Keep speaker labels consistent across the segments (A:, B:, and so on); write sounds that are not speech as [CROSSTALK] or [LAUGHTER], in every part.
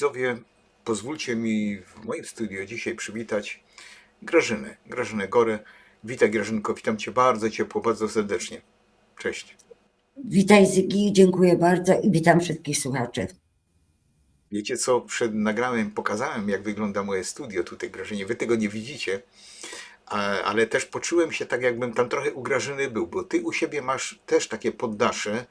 A: widzowie, pozwólcie mi w moim studio dzisiaj przywitać Grażynę, Grażynę Gorę. Witaj Grażynko, witam Cię bardzo ciepło, bardzo serdecznie. Cześć.
B: Witaj Zygi, dziękuję bardzo i witam wszystkich słuchaczy.
A: Wiecie co, przed nagraniem pokazałem, jak wygląda moje studio tutaj, Grażynie. Wy tego nie widzicie, ale też poczułem się tak, jakbym tam trochę u Grażyny był, bo Ty u siebie masz też takie poddasze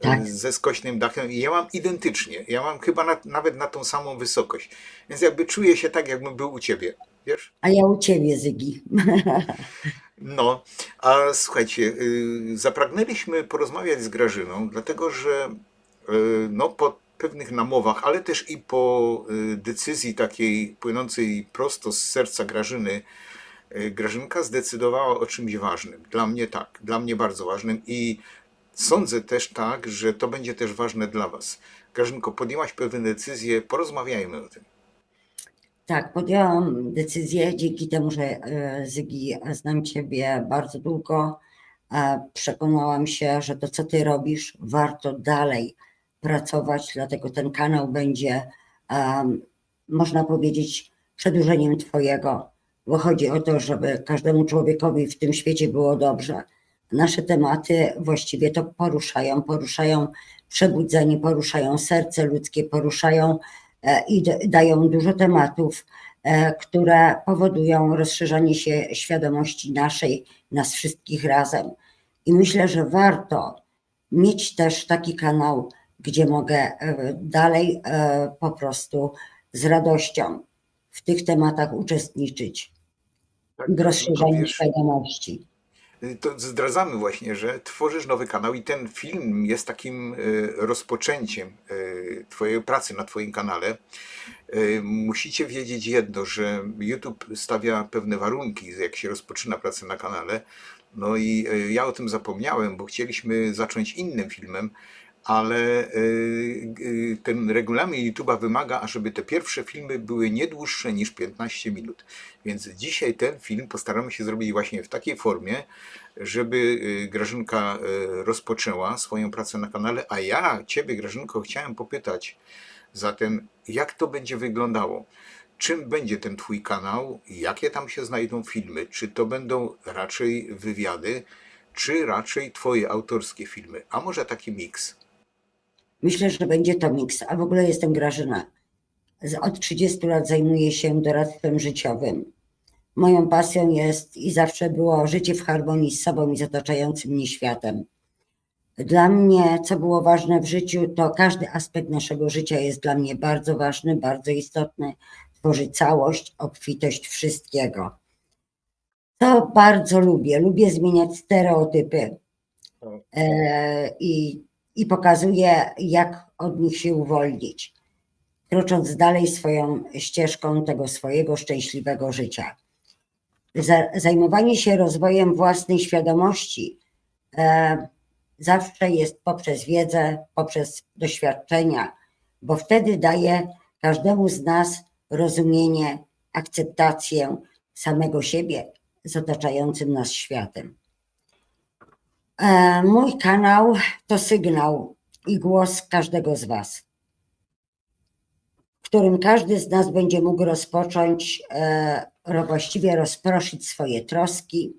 B: Tak.
A: ze skośnym dachem i ja mam identycznie. Ja mam chyba na, nawet na tą samą wysokość. Więc jakby czuję się tak, jakbym był u Ciebie, wiesz?
B: A ja u ciebie, Zygi. [LAUGHS]
A: No, a słuchajcie, y, zapragnęliśmy porozmawiać z Grażyną, dlatego że y, no, po pewnych namowach, ale też i po y, decyzji takiej płynącej prosto z serca Grażyny, Grażynka zdecydowała o czymś ważnym. Dla mnie tak, dla mnie bardzo ważnym i sądzę też tak, że to będzie też ważne dla Was. Grażynko, podjęłaś pewne decyzje, porozmawiajmy o tym.
B: Tak, podjęłam decyzję dzięki temu, że e, Zygi znam ciebie bardzo długo. e, Przekonałam się, że to, co ty robisz, warto dalej pracować, dlatego ten kanał będzie, em, można powiedzieć, przedłużeniem twojego, bo chodzi o to, żeby każdemu człowiekowi w tym świecie było dobrze. Nasze tematy właściwie to poruszają, poruszają przebudzenie, poruszają serce ludzkie, poruszają e, i dają dużo tematów, e, które powodują rozszerzanie się świadomości naszej, nas wszystkich razem. I myślę, że warto mieć też taki kanał, gdzie mogę e, dalej po prostu z radością w tych tematach uczestniczyć,
A: Tak,
B: w rozszerzaniu
A: wiesz,
B: świadomości.
A: To zdradzamy właśnie, że tworzysz nowy kanał i ten film jest takim e, rozpoczęciem e, Twojej pracy na Twoim kanale. E, Musicie wiedzieć jedno, że YouTube stawia pewne warunki, jak się rozpoczyna pracę na kanale. No i ja o tym zapomniałem, bo chcieliśmy zacząć innym filmem, ale e, e, ten regulamin YouTube'a wymaga, ażeby te pierwsze filmy były nie dłuższe niż 15 minut. Więc dzisiaj ten film postaramy się zrobić właśnie w takiej formie, żeby y, Grażynka rozpoczęła swoją pracę na kanale, a ja Ciebie, Grażynko, chciałem popytać zatem, jak to będzie wyglądało? Czym będzie ten Twój kanał? Jakie tam się znajdą filmy? Czy to będą raczej wywiady, czy raczej Twoje autorskie filmy? A może taki miks?
B: Myślę, że będzie to miks, a w ogóle jestem Grażyna. Od 30 lat zajmuję się doradztwem życiowym. Moją pasją jest i zawsze było życie w harmonii z sobą i z otaczającym mnie światem. Dla mnie, co było ważne w życiu, to każdy aspekt naszego życia jest dla mnie bardzo ważny, bardzo istotny. Tworzy całość, obfitość wszystkiego. To bardzo lubię. Lubię zmieniać stereotypy e, i, i pokazuje, jak od nich się uwolnić, krocząc dalej swoją ścieżką tego swojego szczęśliwego życia. Za, zajmowanie się rozwojem własnej świadomości e, zawsze jest poprzez wiedzę, poprzez doświadczenia, bo wtedy daje każdemu z nas rozumienie, akceptację samego siebie z otaczającym nas światem. E, Mój kanał to sygnał i głos każdego z Was, którym każdy z nas będzie mógł rozpocząć, e, właściwie rozproszyć swoje troski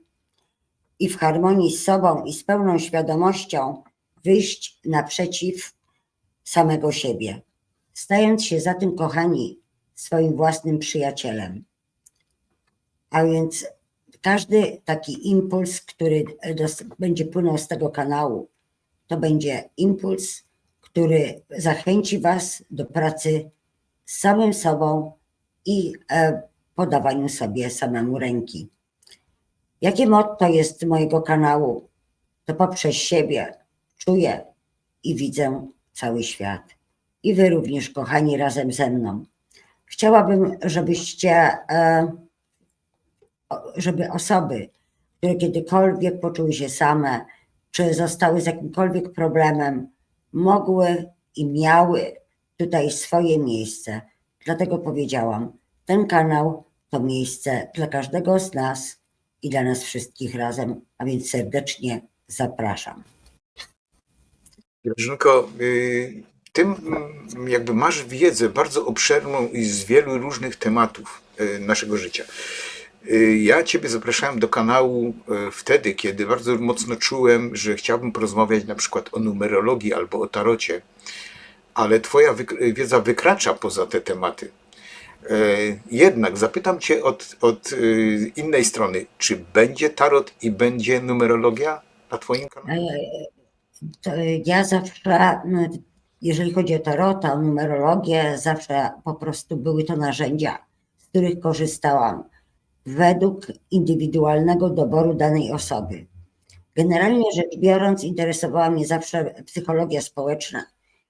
B: i w harmonii z sobą i z pełną świadomością wyjść naprzeciw samego siebie, stając się za tym, kochani, swoim własnym przyjacielem. A więc każdy taki impuls, który będzie płynął z tego kanału, to będzie impuls, który zachęci Was do pracy z samym sobą i e, podawaniu sobie samemu ręki. Jakie motto jest mojego kanału? To poprzez siebie czuję i widzę cały świat. I Wy również, kochani, razem ze mną. Chciałabym, żebyście e, żeby osoby, które kiedykolwiek poczuły się same, czy zostały z jakimkolwiek problemem, mogły i miały tutaj swoje miejsce. Dlatego powiedziałam, ten kanał to miejsce dla każdego z nas i dla nas wszystkich razem, a więc serdecznie zapraszam.
A: Grażynko, y, ty jakby masz wiedzę bardzo obszerną i z wielu różnych tematów e, naszego życia. E, Ja Ciebie zapraszałem do kanału e, wtedy, kiedy bardzo mocno czułem, że chciałbym porozmawiać na przykład o numerologii albo o tarocie, ale Twoja wiedza wykracza poza te tematy. E, Jednak zapytam Cię od, od e, innej strony, czy będzie tarot i będzie numerologia na Twoim kanale?
B: To ja zawsze, jeżeli chodzi o tarota, o numerologię, zawsze po prostu były to narzędzia, z których korzystałam według indywidualnego doboru danej osoby. Generalnie rzecz biorąc, interesowała mnie zawsze psychologia społeczna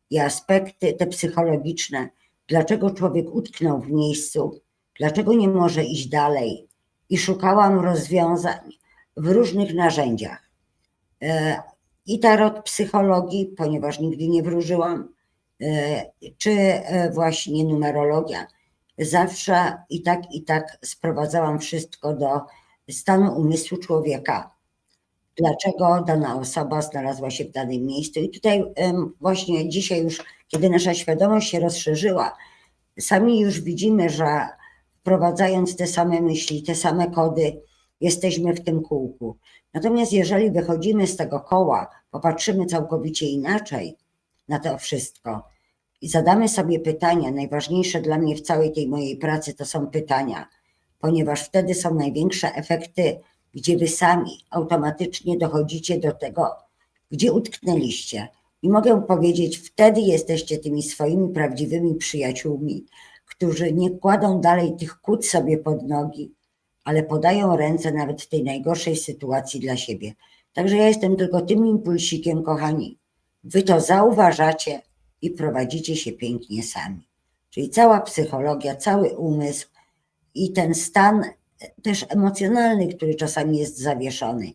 B: i aspekty te psychologiczne, dlaczego człowiek utknął w miejscu, dlaczego nie może iść dalej. I szukałam rozwiązań w różnych narzędziach. E, I tarot psychologii, ponieważ nigdy nie wróżyłam, e, czy e, właśnie numerologia. Zawsze i tak, i tak sprowadzałam wszystko do stanu umysłu człowieka. Dlaczego dana osoba znalazła się w danym miejscu. I tutaj właśnie dzisiaj już, kiedy nasza świadomość się rozszerzyła, sami już widzimy, że wprowadzając te same myśli, te same kody, jesteśmy w tym kółku. Natomiast jeżeli wychodzimy z tego koła, popatrzymy całkowicie inaczej na to wszystko i zadamy sobie pytania, najważniejsze dla mnie w całej tej mojej pracy to są pytania, ponieważ wtedy są największe efekty, gdzie wy sami automatycznie dochodzicie do tego, gdzie utknęliście. I mogę powiedzieć, wtedy jesteście tymi swoimi prawdziwymi przyjaciółmi, którzy nie kładą dalej tych kłód sobie pod nogi, ale podają ręce nawet w tej najgorszej sytuacji dla siebie. Także ja jestem tylko tym impulsikiem, kochani. Wy to zauważacie i prowadzicie się pięknie sami. Czyli cała psychologia, cały umysł i ten stan e, też emocjonalny, który czasami jest zawieszony.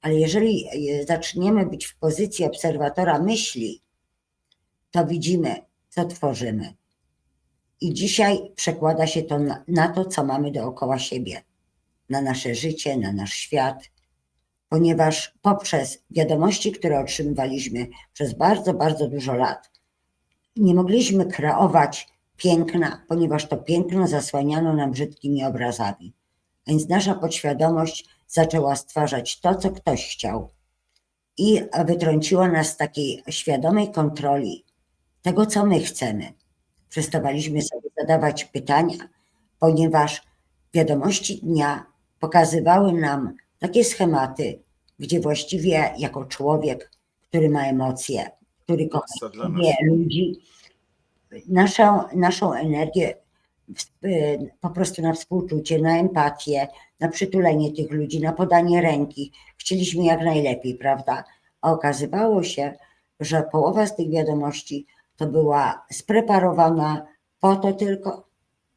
B: Ale jeżeli e, zaczniemy być w pozycji obserwatora myśli, to widzimy, co tworzymy. I dzisiaj przekłada się to na, na to, co mamy dookoła siebie na nasze życie, na nasz świat, ponieważ poprzez wiadomości, które otrzymywaliśmy przez bardzo, bardzo dużo lat, nie mogliśmy kreować piękna, ponieważ to piękno zasłaniano nam brzydkimi obrazami. Więc nasza podświadomość zaczęła stwarzać to, co ktoś chciał i wytrąciła nas z takiej świadomej kontroli tego, co my chcemy. Przestawaliśmy sobie zadawać pytania, ponieważ wiadomości dnia pokazywały nam takie schematy, gdzie właściwie jako człowiek, który ma emocje, który siebie, ludzi, naszą, naszą energię y, po prostu na współczucie, na empatię, na przytulenie tych ludzi, na podanie ręki. Chcieliśmy jak najlepiej, prawda? A okazywało się, że połowa z tych wiadomości to była spreparowana po to tylko,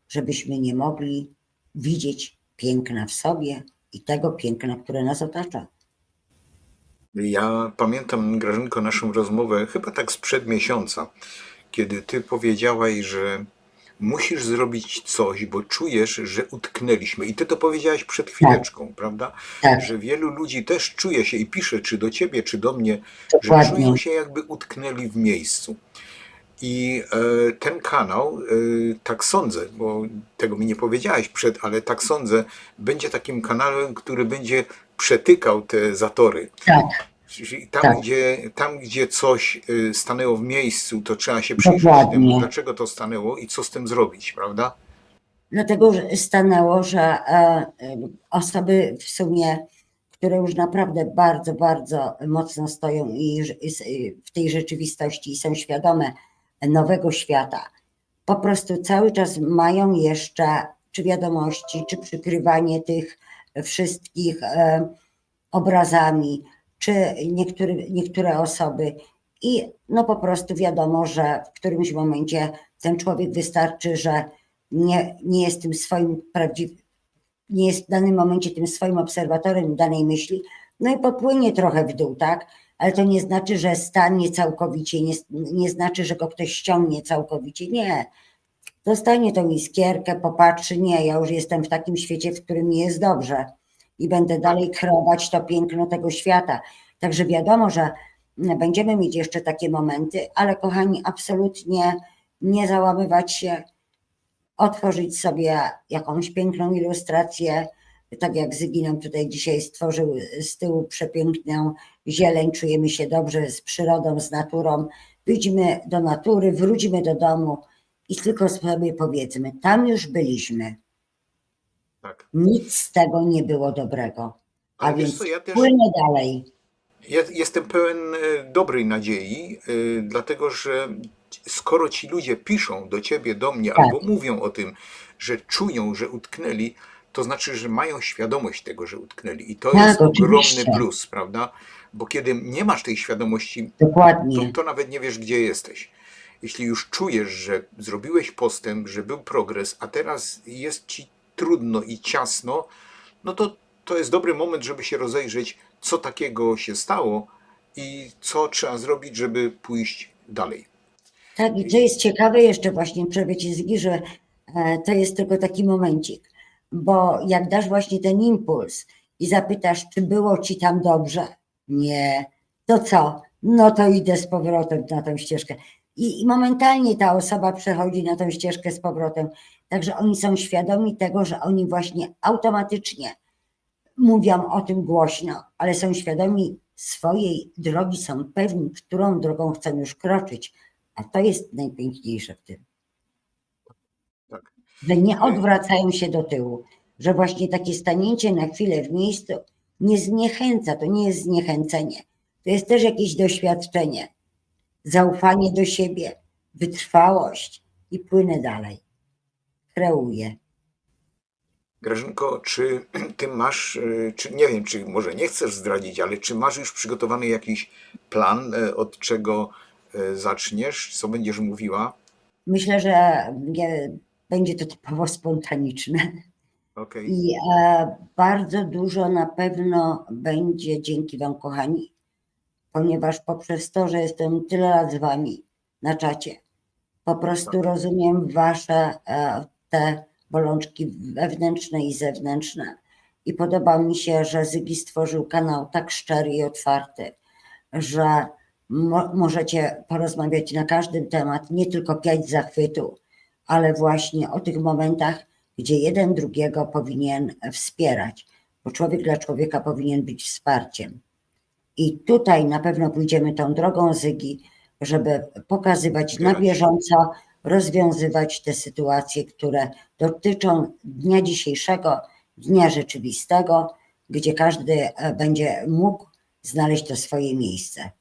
B: żebyśmy nie mogli widzieć piękna w sobie i tego piękna, które nas otacza.
A: Ja pamiętam, Grażynko, naszą rozmowę chyba tak sprzed miesiąca, kiedy ty powiedziałaś, że musisz zrobić coś, bo czujesz, że utknęliśmy. I ty to powiedziałaś przed chwileczką, prawda?
B: Tak,
A: Że wielu ludzi też czuje się i pisze, czy do ciebie, czy do mnie, że
B: dokładnie.
A: czują się jakby utknęli w miejscu. I e, ten kanał, e, tak sądzę, bo tego mi nie powiedziałaś przed, ale tak sądzę, będzie takim kanałem, który będzie przetykał te zatory.
B: Tak,
A: Czyli tam,
B: Tak.
A: gdzie, tam, gdzie coś y, stanęło w miejscu, to trzeba się przyjrzeć temu, dlaczego to stanęło i co z tym zrobić, prawda?
B: Dlatego że stanęło, że e, e, osoby w sumie, które już naprawdę bardzo, bardzo mocno stoją i w tej rzeczywistości i są świadome nowego świata, po prostu cały czas mają jeszcze czy wiadomości, czy przykrywanie tych wszystkich e, obrazami, czy niektóre, niektóre osoby. I no po prostu wiadomo, że w którymś momencie ten człowiek wystarczy, że nie, nie jest tym swoim prawdziwym, nie jest w danym momencie tym swoim obserwatorem danej myśli, no i popłynie trochę w dół, tak? Ale to nie znaczy, że stanie całkowicie, nie, nie znaczy, że go ktoś ściągnie całkowicie. Nie. Dostanie tą iskierkę, popatrzy, nie, ja już jestem w takim świecie, w którym mi jest dobrze i będę dalej kreować to piękno tego świata. Także wiadomo, że będziemy mieć jeszcze takie momenty, ale kochani, absolutnie nie załamywać się, otworzyć sobie jakąś piękną ilustrację, tak jak Zygi nam tutaj dzisiaj stworzył z tyłu przepiękną zieleń, czujemy się dobrze z przyrodą, z naturą. Wyjdźmy do natury, wróćmy do domu i tylko sobie powiedzmy, tam już byliśmy.
A: Tak.
B: Nic z tego nie było dobrego. A
A: Ale
B: więc
A: co, ja też
B: płynę dalej.
A: ja jestem pełen e, dobrej nadziei, e, dlatego że skoro ci ludzie piszą do ciebie, do mnie,
B: Tak.
A: albo mówią o tym, że czują, że utknęli, to znaczy, że mają świadomość tego, że utknęli. I to
B: Tak,
A: jest
B: oczywiście.
A: ogromny plus, prawda? Bo kiedy nie masz tej świadomości, to, to nawet nie wiesz, gdzie jesteś. Jeśli już czujesz, że zrobiłeś postęp, że był progres, a teraz jest ci trudno i ciasno, no to to jest dobry moment, żeby się rozejrzeć, co takiego się stało i co trzeba zrobić, żeby pójść dalej.
B: Tak, i co jest ciekawe jeszcze właśnie, przerwę ci Zygi, że to jest tylko taki momencik, bo jak dasz właśnie ten impuls i zapytasz, czy było ci tam dobrze, nie, to co? No to idę z powrotem na tą ścieżkę. I, I momentalnie ta osoba przechodzi na tą ścieżkę z powrotem. Także oni są świadomi tego, że oni właśnie automatycznie mówią o tym głośno, ale są świadomi swojej drogi, są pewni, którą drogą chcą już kroczyć. A to jest najpiękniejsze w tym.
A: Tak.
B: Że nie odwracają się do tyłu, że właśnie takie stanięcie na chwilę w miejscu nie zniechęca, to nie jest zniechęcenie. To jest też jakieś doświadczenie, zaufanie do siebie, wytrwałość i płynę dalej. Kreuję.
A: Grażynko, czy ty masz, y, czy nie wiem, czy może nie chcesz zdradzić, ale czy masz już przygotowany jakiś plan, y, od czego y, zaczniesz, co będziesz mówiła?
B: Myślę, że nie, będzie to typowo spontaniczne.
A: Okej.
B: I e, bardzo dużo na pewno będzie dzięki Wam, kochani, ponieważ poprzez to, że jestem tyle lat z Wami na czacie, po prostu
A: Tak.
B: rozumiem Wasze e, te bolączki wewnętrzne i zewnętrzne. I podoba mi się, że Zygi stworzył kanał tak szczery i otwarty, że mo- możecie porozmawiać na każdy temat, nie tylko piać zachwytu, ale właśnie o tych momentach, gdzie jeden drugiego powinien wspierać, bo człowiek dla człowieka powinien być wsparciem. I tutaj na pewno pójdziemy tą drogą Zygi, żeby pokazywać na bieżąco, rozwiązywać te sytuacje, które dotyczą dnia dzisiejszego, dnia rzeczywistego, gdzie każdy e, będzie mógł znaleźć to swoje miejsce.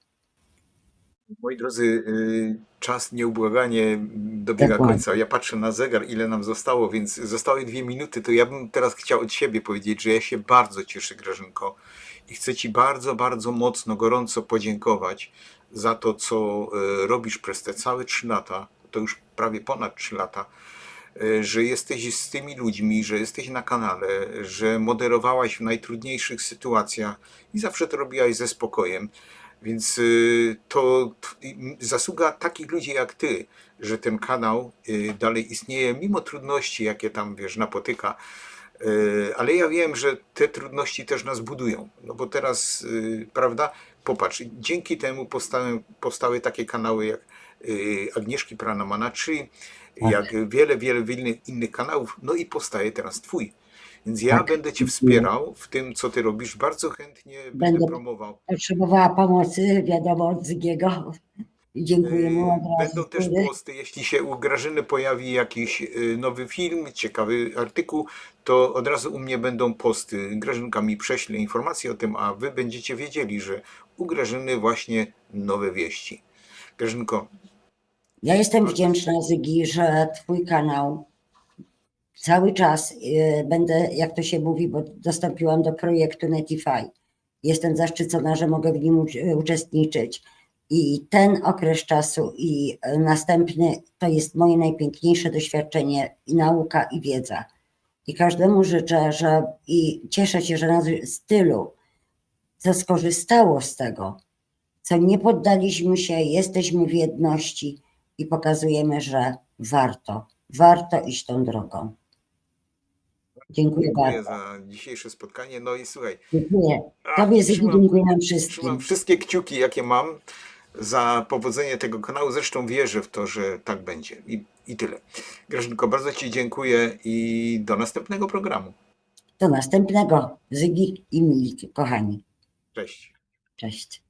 A: Moi drodzy, y, czas nieubłaganie dobiega
B: Dokładnie.
A: końca. Ja patrzę na zegar, ile nam zostało, więc zostały dwie minuty. To ja bym teraz chciał od siebie powiedzieć, że ja się bardzo cieszę, Grażynko, i chcę Ci bardzo, bardzo mocno, gorąco podziękować za to, co y, robisz przez te całe trzy lata. To już prawie ponad trzy lata. y, Że jesteś z tymi ludźmi, że jesteś na kanale, że moderowałaś w najtrudniejszych sytuacjach i zawsze to robiłaś ze spokojem. Więc y, to zasługa takich ludzi jak ty, że ten kanał y, dalej istnieje, mimo trudności, jakie tam wiesz, napotyka. Y, Ale ja wiem, że te trudności też nas budują. No bo teraz, prawda, popatrz, dzięki temu powstały, powstały takie kanały jak Agnieszki Pranamanaczy,
B: Tak.
A: jak wiele, wiele innych- innych kanałów, no i powstaje teraz twój. Więc ja
B: Tak,
A: będę cię wspierał w tym, co ty robisz. Bardzo chętnie będę
B: Będę-
A: promował.
B: Potrzebowała pomocy, wiadomo, od Zygiego. I dziękuję mu od
A: Yy,
B: razu.
A: Będą też posty, jeśli się u Grażyny pojawi jakiś yy, nowy film, ciekawy artykuł, to od razu u mnie będą posty. Grażynka mi prześle informacje o tym, a wy będziecie wiedzieli, że u Grażyny właśnie nowe wieści. Grażynko,
B: Ja jestem wdzięczna, Zygi, że Twój kanał cały czas y, będę, jak to się mówi, bo dostąpiłam do projektu Netify. Jestem zaszczycona, że mogę w nim ucz- uczestniczyć. I ten okres czasu i y, następny to jest moje najpiękniejsze doświadczenie i nauka i wiedza. I każdemu życzę, że i cieszę się, że nas z tylu, co skorzystało z tego, co nie poddaliśmy się, jesteśmy w jedności i pokazujemy, że warto, warto iść tą drogą. Dziękuję
A: Dziękuję
B: bardzo.
A: za dzisiejsze spotkanie. No i słuchaj,
B: Dziękuję. Tobie
A: trzymam-
B: dziękuję
A: Trzymam
B: wszystkim.
A: wszystkie kciuki, jakie mam za powodzenie tego kanału. Zresztą wierzę w to, że tak będzie. I, i tyle. Grażynko, bardzo Ci dziękuję i do następnego programu.
B: Do następnego. Zygi i Milki, kochani.
A: Cześć.
B: Cześć.